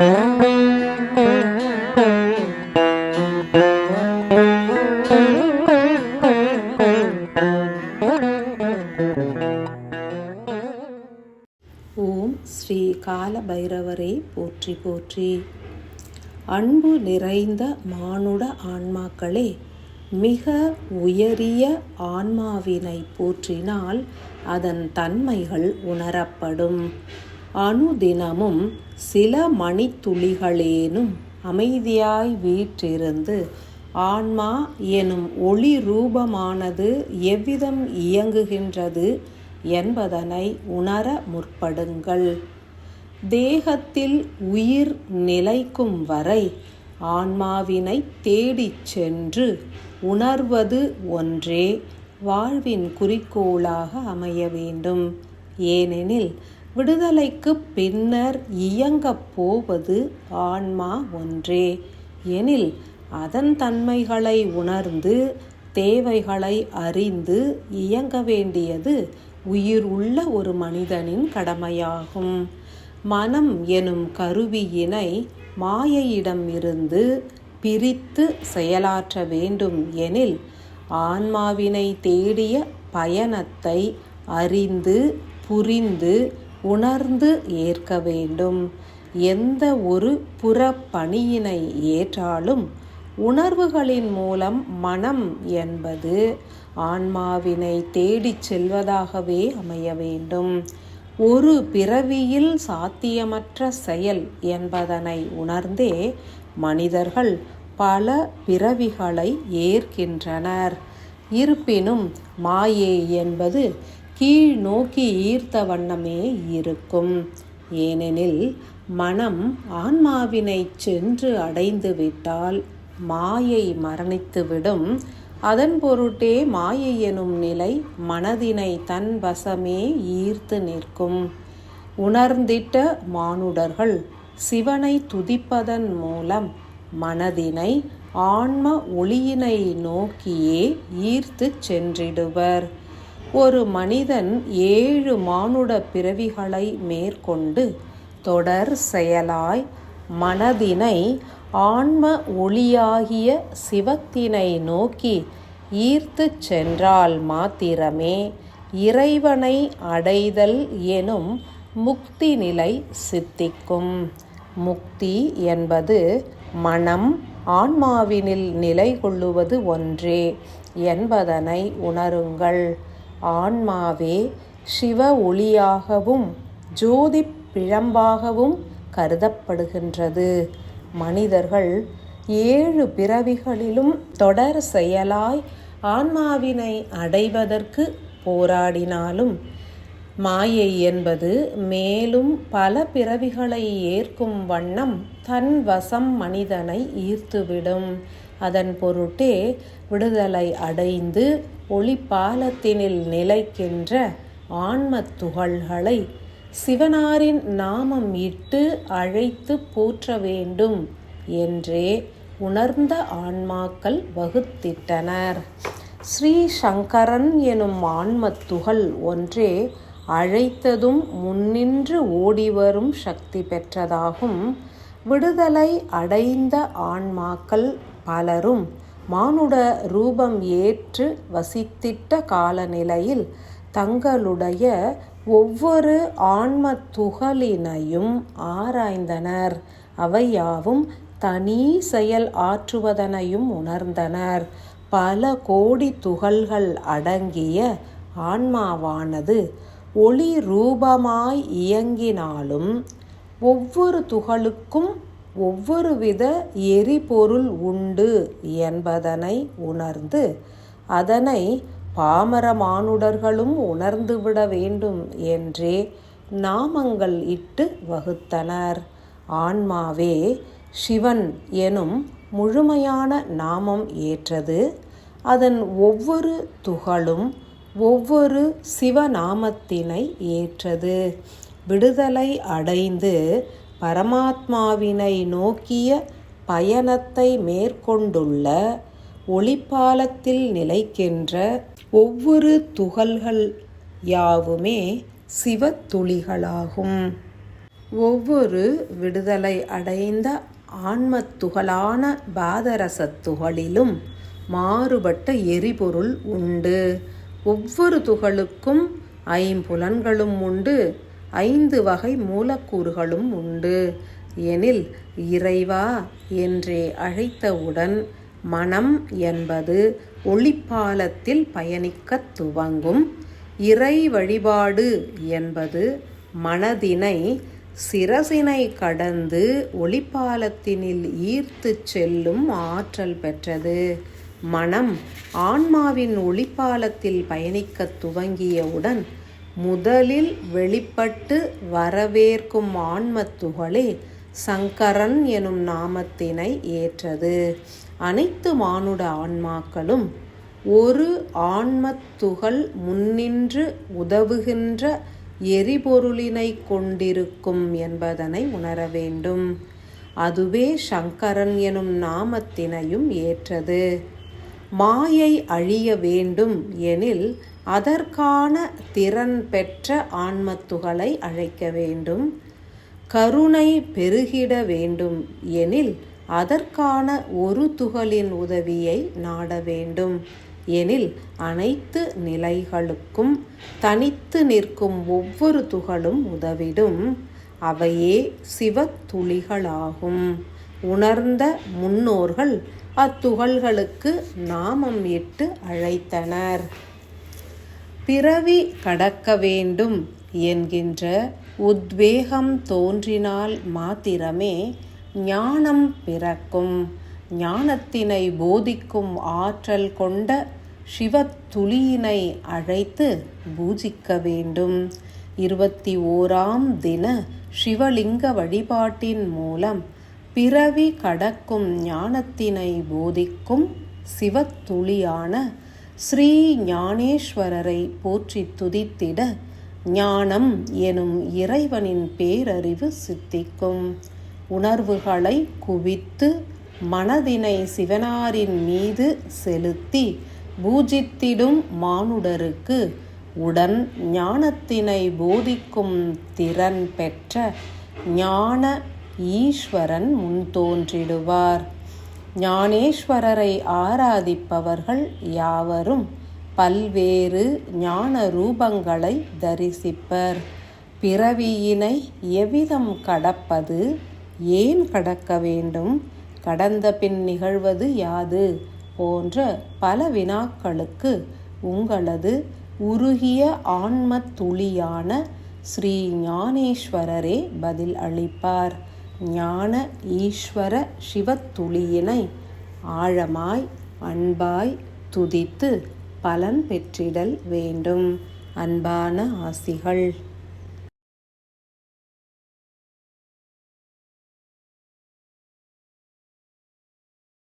ஓம் ஸ்ரீ கால பைரவரே போற்றி போற்றி. அன்பு நிறைந்த மானுட ஆன்மாக்களே மிக உயரிய ஆன்மாவினை போற்றினால் அதன் தன்மைகள் உணரப்படும். அனுதினமும் சில மணித்துளிகளேனும் அமைதியாய் வீற்றிருந்து ஆன்மா எனும் ஒளி ரூபமானது எவ்விதம் இயங்குகின்றது என்பதனை உணர முற்படுங்கள். தேகத்தில் உயிர் நிலைக்கும் வரை ஆன்மாவினை தேடிச் சென்று உணர்வது ஒன்றே வாழ்வின் குறிக்கோளாக அமைய வேண்டும். ஏனெனில் விடுதலைக்கு பின்னர் இயங்கப் போவது ஆன்மா ஒன்றே. எனில் அதன் தன்மைகளை உணர்ந்து தேவைகளை அறிந்து இயங்க வேண்டியது உயிர் உள்ள ஒரு மனிதனின் கடமையாகும். மனம் எனும் கருவியினை மாயையிடம் இருந்து பிரித்து செயலாற்ற வேண்டும் எனில் ஆன்மாவினை தேடிய பயணத்தை அறிந்து புரிந்து உணர்ந்து ஏற்க வேண்டும். எந்த ஒரு புறப்பணியினை ஏற்றாலும் உணர்வுகளின் மூலம் மனம் என்பது ஆன்மாவினை தேடிச் செல்வதாகவே அமைய வேண்டும். ஒரு பிறவியில் சாத்தியமற்ற செயல் என்பதனை உணர்ந்தே மனிதர்கள் பல பிறவிகளை ஏற்கின்றனர். இருப்பினும் மாயை என்பது கீழ் நோக்கி ஈர்த்த வண்ணமே இருக்கும். ஏனெனில் மனம் ஆன்மாவினை சென்று அடைந்து விட்டால் மாயை மரணித்துவிடும். அதன் பொருட்டே மாயை எனும் நிலை மனதினை தன் வசமே ஈர்த்து நிற்கும். உணர்ந்திட்ட மானுடர்கள் சிவனை துதிப்பதன் மூலம் மனதினை ஆன்ம ஒளியினை நோக்கியே ஈர்த்து சென்றிடுவர். ஒரு மனிதன் ஏழு மானுட பிறவிகளை மேற்கொண்டு தொடர் செயலாய் மனதினை ஆன்ம ஒளியாகிய சிவத்தினை நோக்கி ஈர்த்து சென்றால் மாத்திரமே இறைவனை அடைதல் எனும் முக்தி நிலை சித்திக்கும். முக்தி என்பது மனம் ஆன்மாவினில் நிலை கொள்ளுவது ஒன்றே என்பதனை உணருங்கள். ஆன்மாவே சிவ ஒளியாகவும் ஜோதி பிழம்பாகவும் கருதப்படுகின்றது. மனிதர்கள் ஏழு பிறவிகளிலும் தொடர் செயலாய் ஆன்மாவினை அடைவதற்கு போராடினாலும் மாயை என்பது மேலும் பல பிறவிகளை ஏற்கும் வண்ணம் தன் வசம் மனிதனை ஈர்த்துவிடும். அதன் பொருட்டே விடுதலை அடைந்து ஒளிப்பாலத்தினில் நிலைக்கின்ற ஆன்ம துகள்களை சிவனாரின் நாமம் இட்டு அழைத்து போற்ற வேண்டும் என்றே உணர்ந்த ஆன்மாக்கள் வகுத்திட்டனர். ஸ்ரீ சங்கரன் எனும் ஆன்மத்துகள் ஒன்றே அழைத்ததும் முன்னின்று ஓடிவரும் சக்தி பெற்றதாகும். விடுதலை அடைந்த ஆன்மாக்கள் பலரும் மானுட ரூபம் ஏற்று வசித்திட்ட காலநிலையில் தங்களுடைய ஒவ்வொரு ஆன்ம துகளினையும் ஆராய்ந்தனர் அவையாவும் தனி செயல் ஆற்றுவதனையும் உணர்ந்தனர். பல கோடி துகள்கள் அடங்கிய ஆன்மாவானது ஒளி ரூபமாய் இயங்கினாலும் ஒவ்வொரு துகளுக்கும் ஒவ்வொரு வித எரிபொருள் உண்டு என்பதனை உணர்ந்து அதனை பாமர மானுடர்களும் உணர்ந்துவிட வேண்டும் என்றே நாமங்கள் இட்டு வகுத்தனர். ஆன்மாவே சிவன் எனும் முழுமையான நாமம் ஏற்றது. அதன் ஒவ்வொரு துகளும் ஒவ்வொரு சிவநாமத்தினை ஏற்றது. விடுதலை அடைந்து பரமாத்மாவினை நோக்கிய பயணத்தை மேற்கொண்டுள்ள ஒளிப்பாலத்தில் நிலைக்கின்ற ஒவ்வொரு துகள்கள் யாவுமே சிவத்துளிகளாகும். ஒவ்வொரு விடுதலை அடைந்த ஆன்மத்துகளான துகளான பாதரசத் துகளிலும் மாறுபட்ட எரிபொருள் உண்டு. ஒவ்வொரு துகளுக்கும் ஐம்புலன்களும் உண்டு. ஐந்து வகை மூலக்கூறுகளும் உண்டு. எனில் இறைவா என்றே அழைத்தவுடன் மனம் என்பது ஒளிப்பாலத்தில் பயணிக்கத் துவங்கும். இறை வழிபாடு என்பது மனதினை சிரசினை கடந்து ஒளிப்பாலத்தினில் ஈர்த்துச் செல்லும் ஆற்றல் பெற்றது. மனம் ஆன்மாவின் ஒளிப்பாலத்தில் பயணிக்கத் துவங்கியவுடன் முதலில் வெளிப்பட்டு வரவேற்கும் ஆன்மத்துகளே சங்கரன் எனும் நாமத்தினை ஏற்றது. அனைத்து மானுட ஆன்மாக்களும் ஒரு ஆன்மத்துகள் முன்னின்று உதவுகின்ற எரிபொருளினை கொண்டிருக்கும் என்பதனை உணர வேண்டும். அதுவே சங்கரன் எனும் நாமத்தினையும் ஏற்றது. மாயை அழிய வேண்டும் எனில் அதற்கான திறன் பெற்ற ஆன்மத்துகளை அழைக்க வேண்டும். கருணை பெருகிட வேண்டும் எனில் அதற்கான ஒரு துகளின் உதவியை நாட வேண்டும். எனில் அனைத்து நிலைகளுக்கும் தனித்து நிற்கும் ஒவ்வொரு துகளும் உதவிடும். அவையே சிவத்துளிகளாகும். உணர்ந்த முன்னோர்கள் அத்துகள்களுக்கு நாமம் இட்டு அழைத்தனர். பிறவி கடக்க வேண்டும் என்கின்ற உத்வேகம் தோன்றினால் மாத்திரமே ஞானம் பிறக்கும். ஞானத்தினை போதிக்கும் ஆற்றல் கொண்ட சிவத்துளியினை அழைத்து பூஜிக்க வேண்டும். இருபத்தி ஓராம் தின சிவலிங்க வழிபாட்டின் மூலம் பிறவி கடக்கும் ஞானத்தினை போதிக்கும் சிவத்துளியான ஸ்ரீ ஞானேஸ்வரரை போற்றி துதித்திட ஞானம் எனும் இறைவனின் பேரறிவு சித்திக்கும். உணர்வுகளை குவித்து மனதினை சிவனாரின் மீது செலுத்தி பூஜித்திடும் மானுடருக்கு உடன் ஞானத்தினை போதிக்கும் திறன் பெற்ற ஞான ஈஸ்வரன் முன்தோன்றிடுவார். ஞானேஸ்வரரை ஆராதிப்பவர்கள் யாவரும் பல்வேறு ஞான ரூபங்களை தரிசிப்பர். பிறவியினை எவ்விதம் கடப்பது? ஏன் கடக்க வேண்டும்? கடந்த பின் நிகழ்வது யாது? போன்ற பல வினாக்களுக்கு உங்களது உருகிய ஆன்ம துளியான ஸ்ரீ ஞானேஸ்வரரே பதில் அளிப்பார். ஞான ஈஸ்வர சிவத்துளியினை ஆழமாய் அன்பாய் துதித்து பலன் பெற்றிடல் வேண்டும். அன்பான ஆசிகள்.